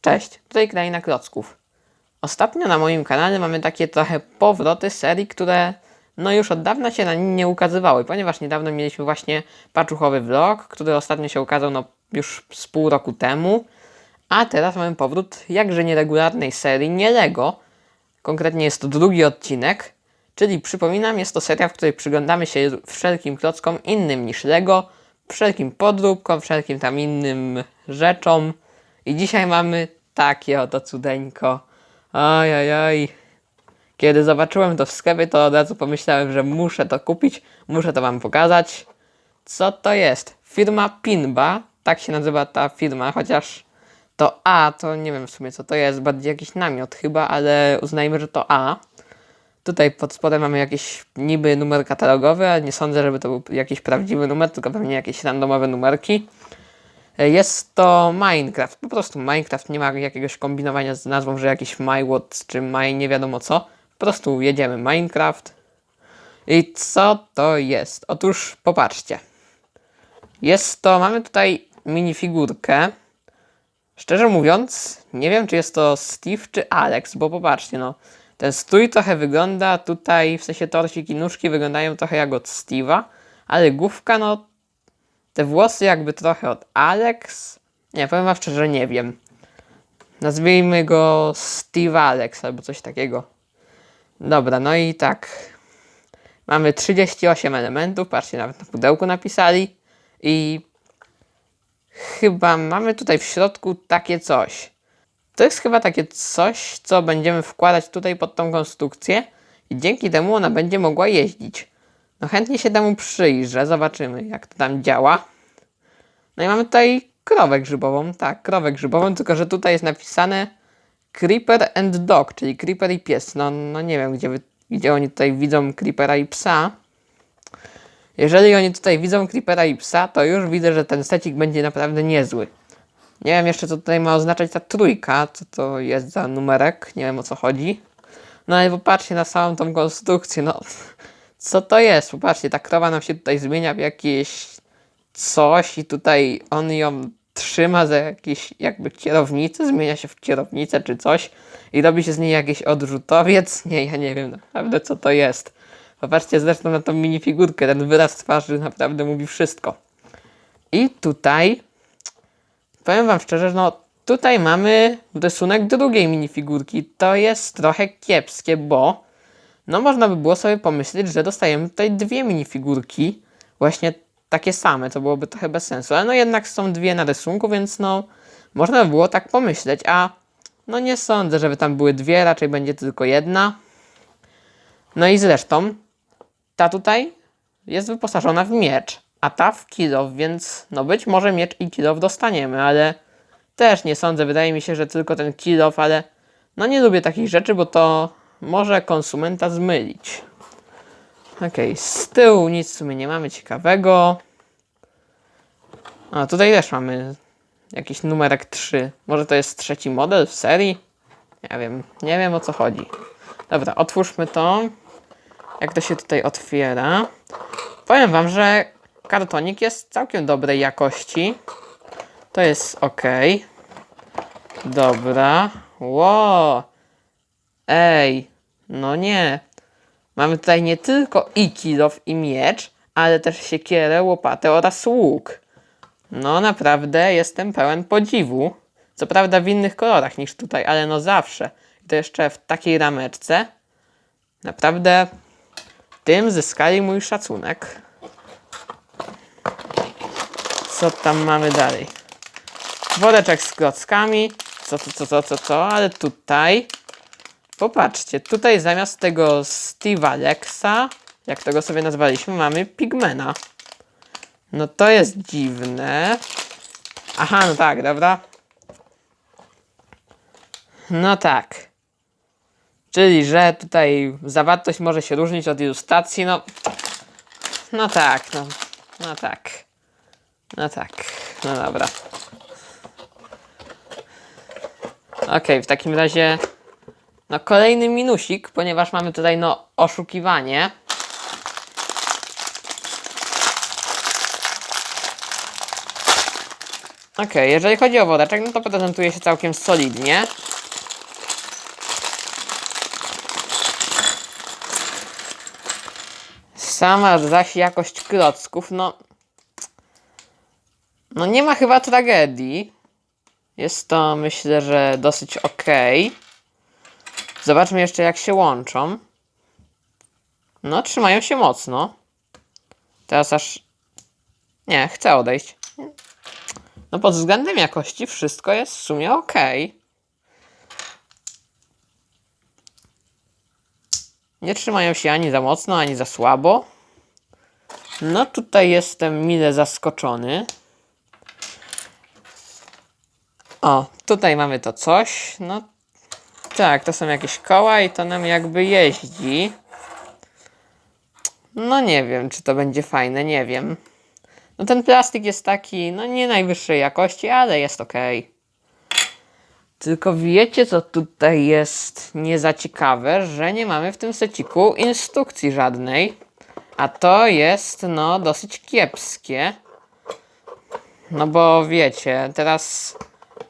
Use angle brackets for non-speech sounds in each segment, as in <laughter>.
Cześć, tutaj Kraina Klocków. Ostatnio na moim kanale mamy takie trochę powroty serii, które no już od dawna się na nim nie ukazywały, ponieważ niedawno mieliśmy właśnie paczuchowy vlog, który ostatnio się ukazał no już z pół roku temu, a teraz mamy powrót jakże nieregularnej serii nie Lego. Konkretnie jest to drugi odcinek, czyli przypominam, jest to seria, w której przyglądamy się wszelkim klockom innym niż Lego, wszelkim podróbkom, wszelkim tam innym rzeczom. I dzisiaj mamy takie oto cudeńko. Oj, oj, oj. Kiedy zobaczyłem to w sklepie, to od razu pomyślałem, że muszę to kupić, muszę to wam pokazać. Co to jest? Firma Pinba, tak się nazywa ta firma, chociaż to A, to nie wiem w sumie co to jest, bardziej jakiś namiot chyba, ale uznajmy, że to A. Tutaj pod spodem mamy jakiś niby numer katalogowy, ale nie sądzę, żeby to był jakiś prawdziwy numer, tylko pewnie jakieś randomowe numerki. Jest to Minecraft, po prostu Minecraft, nie ma jakiegoś kombinowania z nazwą, że jakiś MyWat czy My nie wiadomo co. Po prostu jedziemy Minecraft. I co to jest? Otóż popatrzcie. Jest to, mamy tutaj minifigurkę. Szczerze mówiąc, nie wiem czy jest to Steve czy Alex, bo popatrzcie, no. Ten strój trochę wygląda tutaj, w sensie torsik i nóżki wyglądają trochę jak od Steve'a, ale główka, no te włosy jakby trochę od Alex. Nie, powiem wam szczerze, nie wiem. Nazwijmy go Steve Alex albo coś takiego. Dobra, no i tak. Mamy 38 elementów, patrzcie, nawet na pudełku napisali. I chyba mamy tutaj w środku takie coś. To jest chyba takie coś, co będziemy wkładać tutaj pod tą konstrukcję i dzięki temu ona będzie mogła jeździć. No chętnie się temu przyjrzę, zobaczymy jak to tam działa. No i mamy tutaj krowę grzybową, tak, krowę grzybową, tylko że tutaj jest napisane Creeper and Dog, czyli Creeper i pies. No, no nie wiem, gdzie, wy, gdzie oni tutaj widzą Creepera i psa. Jeżeli oni tutaj widzą Creepera i psa, to już widzę, że ten secik będzie naprawdę niezły. Nie wiem jeszcze, co tutaj ma oznaczać ta trójka, co to jest za numerek, nie wiem o co chodzi. No ale popatrzcie na samą tą konstrukcję, no co to jest? Popatrzcie, ta krowa nam się tutaj zmienia w jakieś coś i tutaj on ją trzyma za jakieś jakby kierownicę, zmienia się w kierownicę czy coś i robi się z niej jakiś odrzutowiec. Nie, ja nie wiem naprawdę co to jest. Popatrzcie zresztą na tą minifigurkę, ten wyraz twarzy naprawdę mówi wszystko. I tutaj, powiem wam szczerze, no tutaj mamy rysunek drugiej minifigurki. To jest trochę kiepskie, bo no można by było sobie pomyśleć, że dostajemy tutaj dwie minifigurki, właśnie takie same, to byłoby trochę bez sensu, ale no jednak są dwie na rysunku, więc no można by było tak pomyśleć, a no nie sądzę, żeby tam były dwie, raczej będzie tylko jedna. No i zresztą ta tutaj jest wyposażona w miecz, a ta w kilow, więc no być może miecz i kilow dostaniemy, ale też nie sądzę, wydaje mi się, że tylko ten kilow, ale no nie lubię takich rzeczy, bo to może konsumenta zmylić. Okej, z tyłu nic w sumie nie mamy ciekawego. A tutaj też mamy jakiś numerek 3. Może to jest trzeci model w serii? Nie wiem, nie wiem o co chodzi. Dobra, otwórzmy to. Jak to się tutaj otwiera? Powiem wam, że kartonik jest całkiem dobrej jakości. To jest ok. Dobra. Ło. Ej, no nie. Mamy tutaj nie tylko i kilof i miecz, ale też siekierę, łopatę oraz łuk. No naprawdę jestem pełen podziwu. Co prawda w innych kolorach niż tutaj, ale no zawsze. I to jeszcze w takiej rameczce. Naprawdę tym zyskali mój szacunek. Co tam mamy dalej? Woreczek z klockami. Co, co, co, co, co, co, ale tutaj Popatrzcie, tutaj zamiast tego Steve'a Lexa, jak tego sobie nazwaliśmy, mamy Pigmana. No to jest dziwne. Aha, no tak, dobra. No tak. Czyli, że tutaj zawartość może się różnić od ilustracji, no... No tak, no, no tak. No tak, no dobra. Okej, w takim razie... No kolejny minusik, ponieważ mamy tutaj no oszukiwanie. Okej, jeżeli chodzi o woreczek, no to prezentuje się całkiem solidnie. Sama zaś jakość klocków, no... No nie ma chyba tragedii. Jest to, myślę, że dosyć ok. Zobaczmy jeszcze, jak się łączą. No, trzymają się mocno. Teraz aż... Nie, chcę odejść. No pod względem jakości wszystko jest w sumie ok. Nie trzymają się ani za mocno, ani za słabo. No tutaj jestem mile zaskoczony. O, tutaj mamy to coś. No tak, to są jakieś koła i to nam jakby jeździ. No nie wiem, czy to będzie fajne, nie wiem. No ten plastik jest taki, no nie najwyższej jakości, ale jest ok. Tylko wiecie, co tutaj jest nie za ciekawe, że nie mamy w tym seciku instrukcji żadnej. A to jest, no, dosyć kiepskie. No bo wiecie, teraz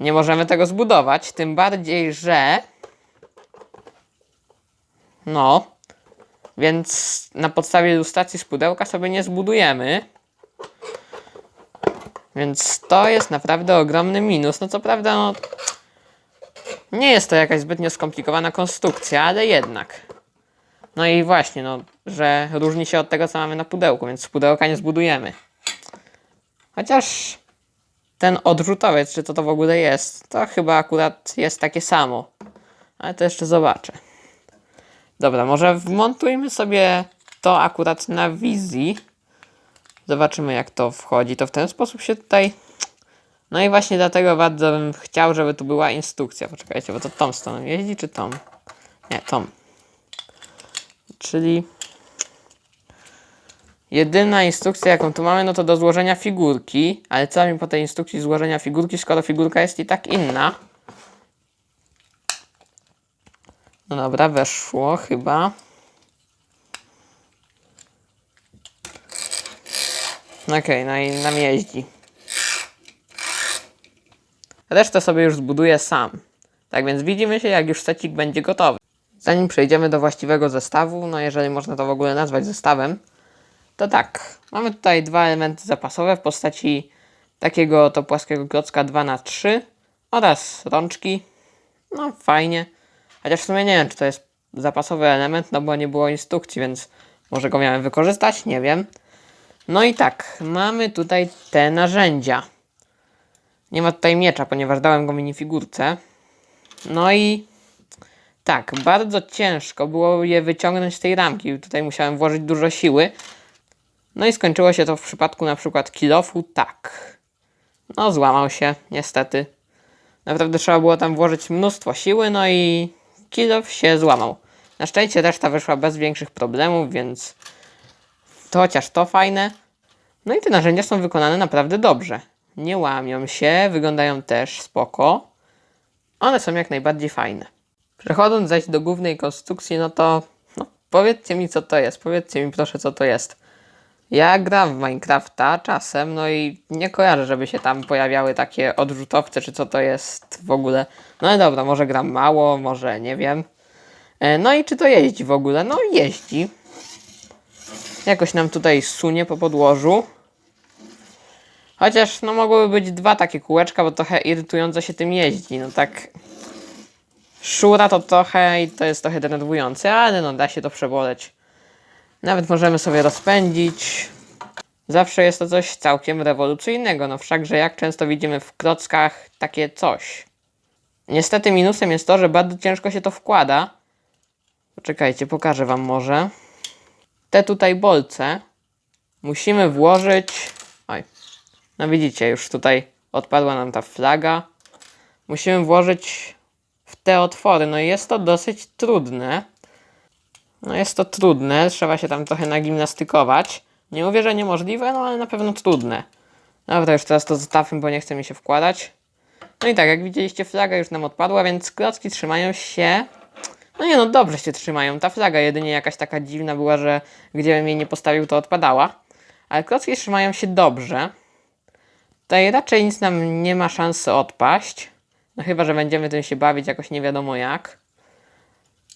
nie możemy tego zbudować, tym bardziej, że... No, więc na podstawie ilustracji z pudełka sobie nie zbudujemy. Więc to jest naprawdę ogromny minus. No co prawda, no, nie jest to jakaś zbytnio skomplikowana konstrukcja, ale jednak. No i właśnie, no, że różni się od tego, co mamy na pudełku, więc z pudełka nie zbudujemy. Chociaż ten odrzutowiec, czy to to w ogóle jest, to chyba akurat jest takie samo. Ale to jeszcze zobaczę. Dobra, może wmontujmy sobie to akurat na wizji. Zobaczymy jak to wchodzi. To w ten sposób się tutaj... No i właśnie dlatego bardzo bym chciał, żeby tu była instrukcja. Poczekajcie, bo to tą stroną jeździ, czy tą? Nie, tą. Czyli... Jedyna instrukcja, jaką tu mamy, no to do złożenia figurki. Ale co mi po tej instrukcji złożenia figurki, skoro figurka jest i tak inna? No dobra, weszło chyba. Okej, no i nam jeździ. Resztę sobie już zbuduję sam. Tak więc widzimy się, jak już secik będzie gotowy. Zanim przejdziemy do właściwego zestawu, no jeżeli można to w ogóle nazwać zestawem, to tak, mamy tutaj dwa elementy zapasowe w postaci takiego to płaskiego klocka 2x3 oraz rączki. No fajnie. Chociaż w sumie nie wiem, czy to jest zapasowy element, no bo nie było instrukcji, więc może go miałem wykorzystać, nie wiem. No i tak, mamy tutaj te narzędzia. Nie ma tutaj miecza, ponieważ dałem go minifigurce. No i tak, bardzo ciężko było je wyciągnąć z tej ramki. Tutaj musiałem włożyć dużo siły. No i skończyło się to w przypadku na przykład kilofu tak. No złamał się, niestety. Naprawdę trzeba było tam włożyć mnóstwo siły, no i kilof się złamał. Na szczęście reszta wyszła bez większych problemów, więc to chociaż to fajne. No i te narzędzia są wykonane naprawdę dobrze. Nie łamią się, wyglądają też spoko. One są jak najbardziej fajne. Przechodząc zaś do głównej konstrukcji, no to no, powiedzcie mi co to jest. Powiedzcie mi proszę co to jest. Ja gram w Minecrafta czasem, no i nie kojarzę, żeby się tam pojawiały takie odrzutowce, czy co to jest w ogóle. No i dobra, może gram mało, może nie wiem. E, No i czy to jeździ w ogóle? No jeździ. Jakoś nam tutaj sunie po podłożu. Chociaż no mogłyby być dwa takie kółeczka, bo trochę irytująco się tym jeździ. No tak. Szura to trochę i to jest trochę denerwujące, ale no da się to przeboleć. Nawet możemy sobie rozpędzić. Zawsze jest to coś całkiem rewolucyjnego, no wszakże jak często widzimy w klockach takie coś. Niestety minusem jest to, że bardzo ciężko się to wkłada. Poczekajcie, pokażę wam może. Te tutaj bolce musimy włożyć... Oj, no widzicie, już tutaj odpadła nam ta flaga. Musimy włożyć w te otwory, no i jest to dosyć trudne. No jest to trudne, trzeba się tam trochę nagimnastykować. Nie mówię, że niemożliwe, no ale na pewno trudne. Dobra, już teraz to zostawmy, bo nie chce mi się wkładać. No i tak, jak widzieliście, flaga już nam odpadła, więc klocki trzymają się... No nie no, dobrze się trzymają. Ta flaga jedynie jakaś taka dziwna była, że gdzie bym jej nie postawił, to odpadała. Ale klocki trzymają się dobrze. Tutaj raczej nic nam nie ma szansy odpaść. No chyba, że będziemy tym się bawić jakoś nie wiadomo jak.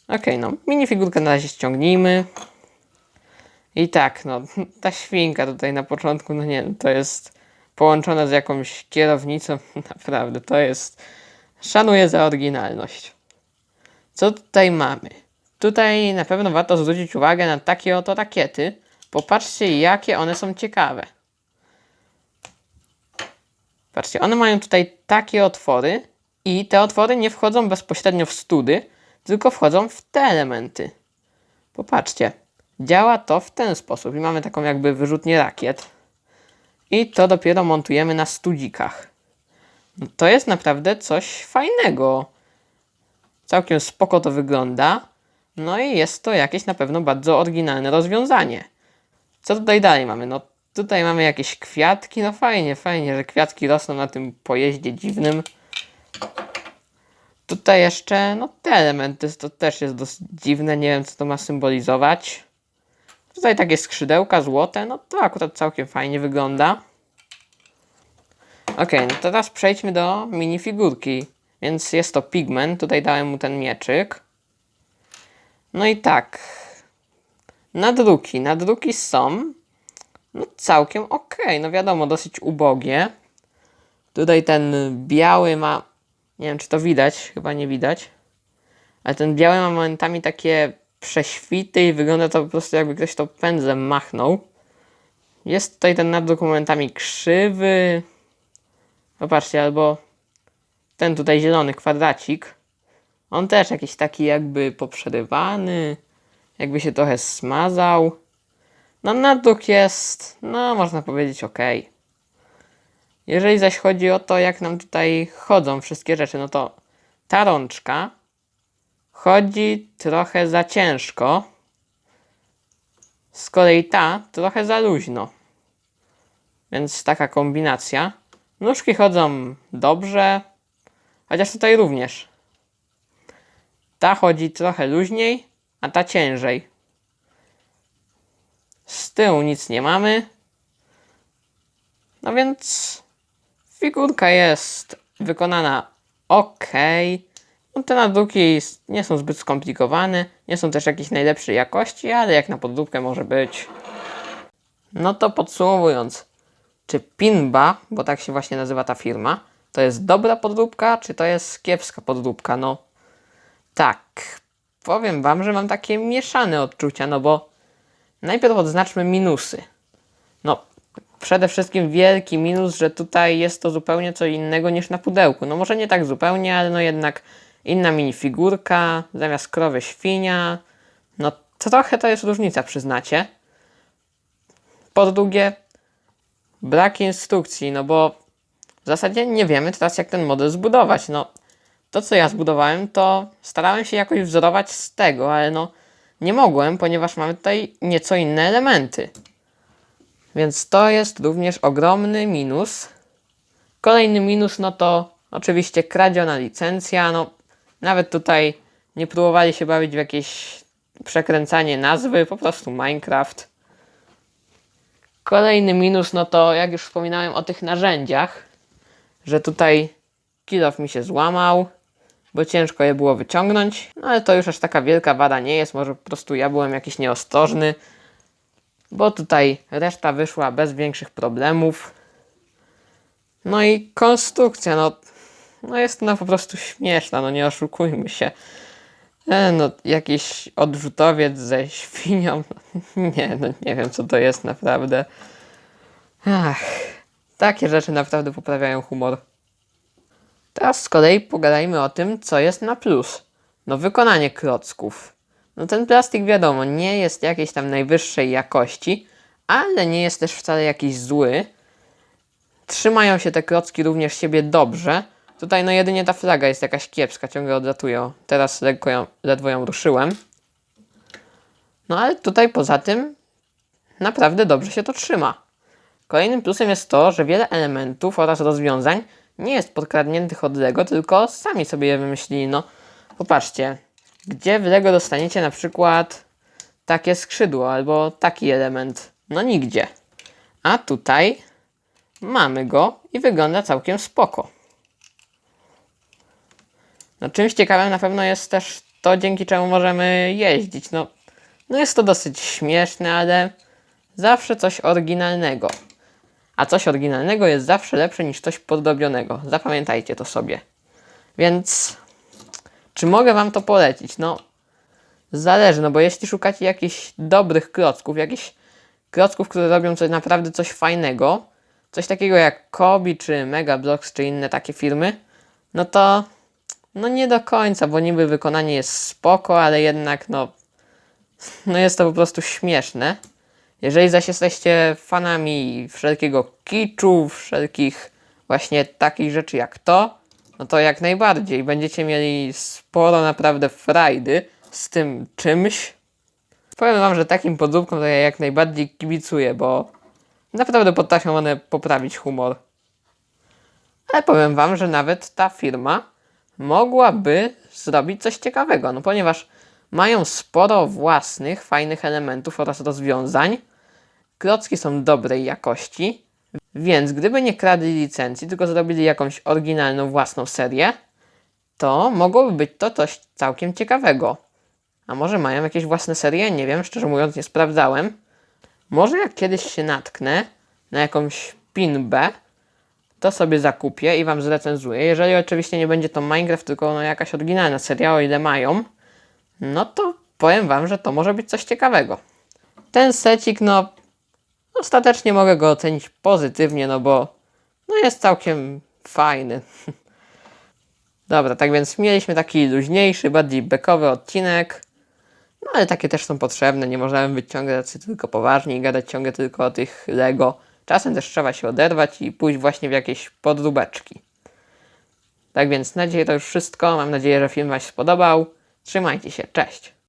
Okej, no minifigurkę na razie ściągnijmy. I tak, no <laughs> ta świnka tutaj na początku, no nie to jest połączona z jakąś kierownicą. <laughs> Naprawdę, to jest... Szanuję za oryginalność. Co tutaj mamy? Tutaj na pewno warto zwrócić uwagę na takie oto rakiety. Popatrzcie, jakie one są ciekawe. Patrzcie, one mają tutaj takie otwory i te otwory nie wchodzą bezpośrednio w study, tylko wchodzą w te elementy. Popatrzcie, działa to w ten sposób i mamy taką jakby wyrzutnię rakiet i to dopiero montujemy na studzikach. No to jest naprawdę coś fajnego. Całkiem spoko to wygląda. No i jest to jakieś na pewno bardzo oryginalne rozwiązanie. Co tutaj dalej mamy? No tutaj mamy jakieś kwiatki. No fajnie, fajnie, że kwiatki rosną na tym pojeździe dziwnym. Tutaj jeszcze, no te elementy, to też jest dosyć dziwne, nie wiem co to ma symbolizować. Tutaj takie skrzydełka złote, no to akurat całkiem fajnie wygląda. Ok, no teraz przejdźmy do minifigurki. Więc jest to Pigment, tutaj dałem mu ten mieczyk. No i tak. Nadruki. Nadruki są no całkiem ok. No wiadomo, dosyć ubogie. Tutaj ten biały ma. Nie wiem, czy to widać, chyba nie widać. Ale ten biały ma momentami takie prześwity i wygląda to po prostu jakby ktoś to pędzlem machnął. Jest tutaj ten nadruk momentami krzywy. Popatrzcie, albo ten tutaj zielony kwadracik. On też jakiś taki jakby poprzerywany. Jakby się trochę smazał. No nadruk jest, no można powiedzieć ok. Jeżeli zaś chodzi o to, jak nam tutaj chodzą wszystkie rzeczy, no to ta rączka chodzi trochę za ciężko. Z kolei ta trochę za luźno. Więc taka kombinacja. Nóżki chodzą dobrze, chociaż tutaj również. Ta chodzi trochę luźniej, a ta ciężej. Z tyłu nic nie mamy. No więc figurka jest wykonana ok. No te nadruki nie są zbyt skomplikowane, nie są też jakiejś najlepszej jakości, ale jak na podróbkę może być. No to podsumowując, czy Pinba, bo tak się właśnie nazywa ta firma, to jest dobra podróbka, czy to jest kiepska podróbka? No tak, powiem wam, że mam takie mieszane odczucia, no bo najpierw odznaczmy minusy. No, przede wszystkim wielki minus, że tutaj jest to zupełnie co innego niż na pudełku. No może nie tak zupełnie, ale no jednak inna minifigurka, zamiast krowy świnia. No trochę to jest różnica, przyznacie. Po drugie, brak instrukcji, no bo w zasadzie nie wiemy teraz, jak ten model zbudować. No, to co ja zbudowałem, to starałem się jakoś wzorować z tego, ale no, nie mogłem, ponieważ mamy tutaj nieco inne elementy. Więc to jest również ogromny minus. Kolejny minus, no to oczywiście kradziona licencja. No, nawet tutaj nie próbowali się bawić w jakieś przekręcanie nazwy, po prostu Minecraft. Kolejny minus, no to jak już wspominałem o tych narzędziach, że tutaj kilof mi się złamał, bo ciężko je było wyciągnąć, no ale to już aż taka wielka wada nie jest, może po prostu ja byłem jakiś nieostrożny, bo tutaj reszta wyszła bez większych problemów. No i konstrukcja, no, no jest ona po prostu śmieszna, no nie oszukujmy się. E, no, jakiś odrzutowiec ze świnią. <laughs> Nie, no nie wiem co to jest naprawdę. Ach, takie rzeczy naprawdę poprawiają humor. Teraz z kolei pogadajmy o tym, co jest na plus. No wykonanie klocków. No ten plastik wiadomo, nie jest jakiejś tam najwyższej jakości, ale nie jest też wcale jakiś zły. Trzymają się te klocki również siebie dobrze. Tutaj no jedynie ta flaga jest jakaś kiepska, ciągle odlatuje. Teraz lekko ją, ledwo ją ruszyłem. No ale tutaj poza tym naprawdę dobrze się to trzyma. Kolejnym plusem jest to, że wiele elementów oraz rozwiązań nie jest podkradniętych od Lego, tylko sami sobie je wymyślili. No, popatrzcie, gdzie w Lego dostaniecie na przykład takie skrzydło albo taki element? No nigdzie. A tutaj mamy go i wygląda całkiem spoko. No czymś ciekawym na pewno jest też to, dzięki czemu możemy jeździć. No, no jest to dosyć śmieszne, ale zawsze coś oryginalnego. A coś oryginalnego jest zawsze lepsze niż coś podrobionego. Zapamiętajcie to sobie. Więc czy mogę wam to polecić? No, zależy, no bo jeśli szukacie jakichś dobrych klocków, jakichś klocków, które robią coś naprawdę coś fajnego, coś takiego jak Kobi czy Megablocks czy inne takie firmy, no to no nie do końca, bo niby wykonanie jest spoko, ale jednak no, no jest to po prostu śmieszne. Jeżeli zaś jesteście fanami wszelkiego kiczu, wszelkich właśnie takich rzeczy jak to, no to jak najbardziej będziecie mieli sporo naprawdę frajdy z tym czymś. Powiem wam, że takim podróbkom to ja jak najbardziej kibicuję, bo naprawdę potrafią one poprawić humor. Ale powiem wam, że nawet ta firma mogłaby zrobić coś ciekawego, no ponieważ mają sporo własnych, fajnych elementów oraz rozwiązań. Klocki są dobrej jakości, więc gdyby nie kradli licencji, tylko zrobili jakąś oryginalną własną serię, to mogłoby być to coś całkiem ciekawego. A może mają jakieś własne serie? Nie wiem, szczerze mówiąc nie sprawdzałem. Może jak kiedyś się natknę na jakąś pinbę, to sobie zakupię i wam zrecenzuję. Jeżeli oczywiście nie będzie to Minecraft, tylko no jakaś oryginalna seria, o ile mają, no to powiem wam, że to może być coś ciekawego. Ten secik, no ostatecznie mogę go ocenić pozytywnie, no bo no jest całkiem fajny. <laughs> Dobra, tak więc mieliśmy taki luźniejszy, bardziej bekowy odcinek. No ale takie też są potrzebne, nie możemy być ciągle tacy tylko poważni i gadać ciągle tylko o tych Lego. Czasem też trzeba się oderwać i pójść właśnie w jakieś podróbeczki. Tak więc na dzisiaj to już wszystko. Mam nadzieję, że film Wam się spodobał. Trzymajcie się, cześć!